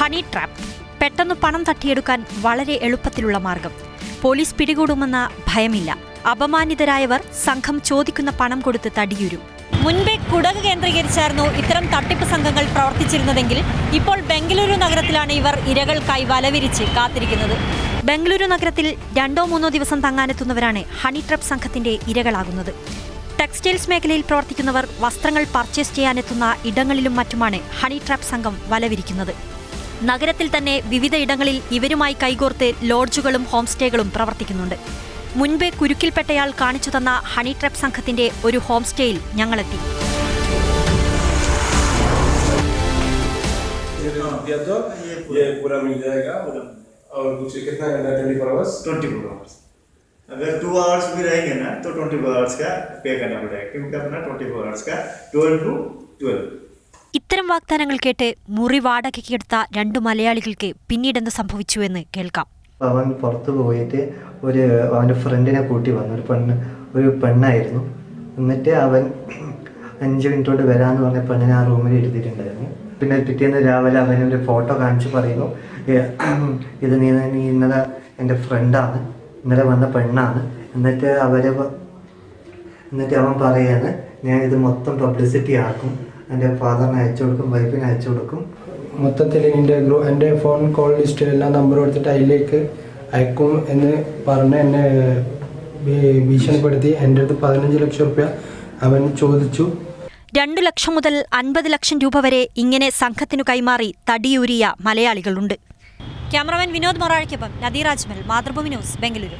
Honey trap. പെട്ടെന്ന് പണം തട്ടിയെടുക്കാൻ വളരെ എളുപ്പത്തിലുള്ള മാർഗം. പോലീസ് പിടികൂടുമെന്ന ഭയമില്ല. അപമാനിതരായവർ സംഘം ചോദിക്കുന്ന പണം കൊടുത്ത് തടിയുരും. മുൻപേ കുടക് കേന്ദ്രീകരിച്ചായിരുന്നു ഇത്തരം തട്ടിപ്പ് സംഘങ്ങൾ പ്രവർത്തിച്ചിരുന്നതെങ്കിൽ ഇപ്പോൾ ബംഗളൂരു നഗരത്തിലാണ് ഇവർ ഇരകൾക്കായി വലവിരിച്ച് കാത്തിരിക്കുന്നത്. ബംഗളൂരു നഗരത്തിൽ രണ്ടോ മൂന്നോ ദിവസം തങ്ങാനെത്തുന്നവരാണ് ഹണി ട്രപ്പ് സംഘത്തിന്റെ ഇരകളാകുന്നത്. ടെക്സ്റ്റൈൽസ് മേഖലയിൽ പ്രവർത്തിക്കുന്നവർ വസ്ത്രങ്ങൾ പർച്ചേസ് ചെയ്യാനെത്തുന്ന ഇടങ്ങളിലും മറ്റുമാണ് ഹണി ട്രാപ്പ് സംഘം വലവിരിക്കുന്നത്. നഗരത്തിൽ തന്നെ വിവിധ ഇടങ്ങളിൽ ഇവരുമായി കൈകോർത്ത് ലോഡ്ജുകളും ഹോം സ്റ്റേകളും പ്രവർത്തിക്കുന്നുണ്ട് മുൻപേ കുരുക്കിൽപ്പെട്ടയാൾ കാണിച്ചു തന്ന ഹണി ട്രാപ്പ് സംഘത്തിന്റെ ഒരു ഹോം സ്റ്റേയിൽ ഞങ്ങളെത്തി ये जो दिया तो ये पूरा मिल जाएगा और कुछ कितना घंटा twenty four hours twenty four hours अगर टू आवर्स भी रहेंगे ना तो ट्वेंटी फोर आवर्स का पे करना पड़ेगा क्योंकि अपना ट्वेंटी फोर आवर्स का ट्वेल्व टू ट्वेल्व ഇത്തരം വാഗ്ദാനങ്ങൾ കേട്ട് മുറി വാടകയ്ക്കെടുത്ത രണ്ട് മലയാളികൾക്ക് പിന്നീട് പിന്നീടെന്ത് സംഭവിച്ചുവെന്ന് കേൾക്കാം. അവൻ പുറത്ത് പോയിട്ട് ഒരു അവന്റെ ഫ്രണ്ടിനെ കൂട്ടി വന്നു. ഒരു പെണ്ണ് ഒരു പെണ്ണായിരുന്നു. എന്നിട്ട് അവൻ അഞ്ച് മിനിറ്റ് കൊണ്ട് വരാമെന്ന് പറഞ്ഞ പെണ്ണിനെ ആ റൂമിൽ എഴുതിയിട്ടുണ്ടായിരുന്നു പിന്നെ പിറ്റേന്ന് രാവിലെ അവനൊരു ഫോട്ടോ കാണിച്ച് പറയുന്നു. ഇത് നീ നീ ഇന്നലെ എന്റെ ഫ്രണ്ടാണ്. ഇന്നലെ വന്ന പെണ്ണാണ്. എന്നിട്ട് അവരെ എന്നിട്ട് അവൻ പറയാണ് ഞാൻ ഇത് മൊത്തം പബ്ലിസിറ്റി ആക്കും. എന്റെ ഫാദറിന് അയച്ചു കൊടുക്കും വൈഫിന് അയച്ചു കൊടുക്കും. മൊത്തത്തിൽ എന്റെ ഗ്രൂ എന്റെ ഫോൺ കോൾ ലിസ്റ്റിലെല്ലാം നമ്പർ കൊടുത്തിട്ട് അതിലേക്ക് അയക്കും എന്ന് പറഞ്ഞ് എന്നെ ഭീഷണിപ്പെടുത്തി. എന്റെ അടുത്ത് പതിനഞ്ച് ലക്ഷം റുപ്യ അവൻ ചോദിച്ചു. രണ്ടു ലക്ഷം മുതൽ അൻപത് ലക്ഷം രൂപ വരെ ഇങ്ങനെ സംഘത്തിനു കൈമാറി തടിയൂരിയ മലയാളികളുണ്ട്. ക്യാമറമാൻ വിനോദ് മൊറാഴയ്ക്കൊപ്പം നദീറാജ്മൽ മാതൃഭൂമി ന്യൂസ് ബംഗളൂരു.